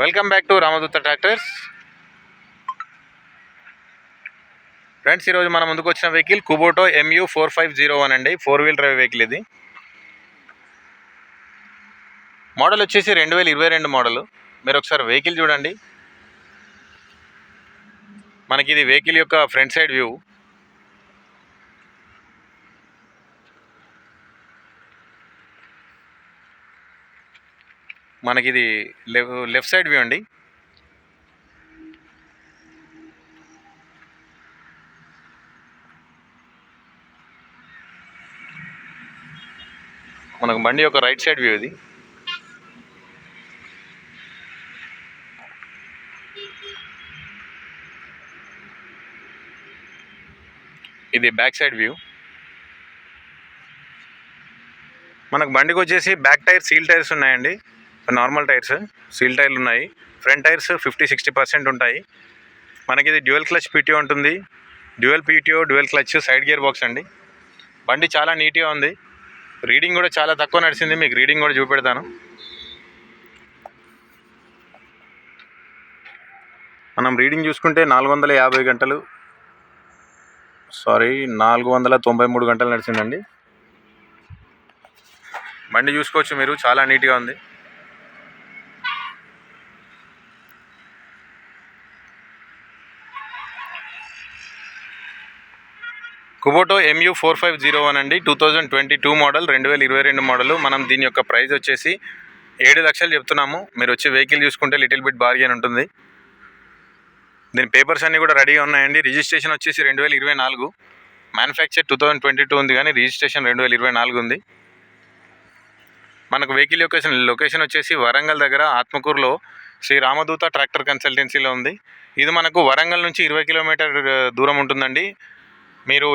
Welcome back to Ramadoota tractors friends ఈరోజు మన ముందుకు వచ్చిన vehicle Kubota MU four five zero one అండి. ఫోర్ వీల్ డ్రైవ్ వెహికల్ ఇది. మోడల్ వచ్చేసి రెండు వేల ఇరవై రెండు మోడల్ మీరు ఒకసారి వెహికల్ చూడండి. మనకి ఇది వెహికల్ యొక్క ఫ్రంట్ సైడ్ వ్యూ మనకి ఇది లెఫ్ట్ సైడ్ వ్యూ అండి. మనకు బండి యొక్క రైట్ సైడ్ వ్యూ ఇది. ఇది బ్యాక్ సైడ్ వ్యూ. మనకు బండికి వచ్చేసి బ్యాక్ టైర్ సీల్ టైర్స్ ఉన్నాయండి. నార్మల్ టైర్స్ సీల్ టైర్లు ఉన్నాయి. Front tyres fifty sixty percent ఉంటాయి. మనకి ఇది డ్యూయల్ క్లచ్ పీటీఓ ఉంటుంది. Dual PTO dual clutch side gear box అండి. బండి చాలా నీట్గా ఉంది. రీడింగ్ కూడా చాలా తక్కువ నడిచింది. మీకు రీడింగ్ కూడా చూపెడతాను. మనం రీడింగ్ చూసుకుంటే నాలుగు వందల యాభై గంటలు సారీ నాలుగు వందల తొంభై మూడు గంటలు నడిచిందండి. బండి చూసుకోవచ్చు మీరు. చాలా నీట్గా ఉంది. Kubota MU four five zero one అండి. Two thousand twenty two model రెండు వేల ఇరవై రెండు మోడల్ మనం దీని యొక్క ప్రైస్ వచ్చేసి ఏడు లక్షలు చెప్తున్నాము. మీరు వచ్చి వెహికల్ చూసుకుంటే లిటిల్ బిట్ బార్గెన్ ఉంటుంది. దీని పేపర్స్ అన్నీ కూడా రెడీగా ఉన్నాయండి. రిజిస్ట్రేషన్ వచ్చేసి రెండు వేల ఇరవై నాలుగు. Manufacture two thousand twenty two ఉంది కానీ రిజిస్ట్రేషన్ రెండు వేల ఇరవై నాలుగు ఉంది. మనకు వెహికల్ లొకేషన్ లొకేషన్ వచ్చేసి వరంగల్ దగ్గర ఆత్మకూరులో శ్రీ రామదూత ట్రాక్టర్ కన్సల్టెన్సీలో ఉంది. ఇది మనకు వరంగల్ నుంచి ఇరవై కిలోమీటర్ దూరం ఉంటుందండి. మీరు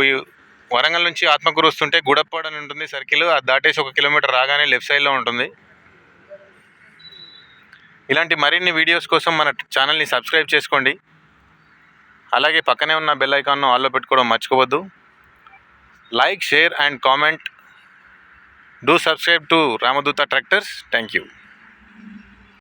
వరంగల్ నుంచి ఆత్మకూరు వస్తుంటే గుడప్పాడు అని ఉంటుంది సర్కిల్ అది దాటేసి ఒక కిలోమీటర్ రాగానే లెఫ్ట్ సైడ్లో ఉంటుంది. ఇలాంటి మరిన్ని వీడియోస్ కోసం మన ఛానల్ని సబ్స్క్రైబ్ చేసుకోండి. అలాగే పక్కనే ఉన్న బెల్ ఐకాన్ను ఆల్లో పెట్టుకోవడం మర్చిపోవద్దు. Like share and comment. Do subscribe to Ramadoota tractors. Thank you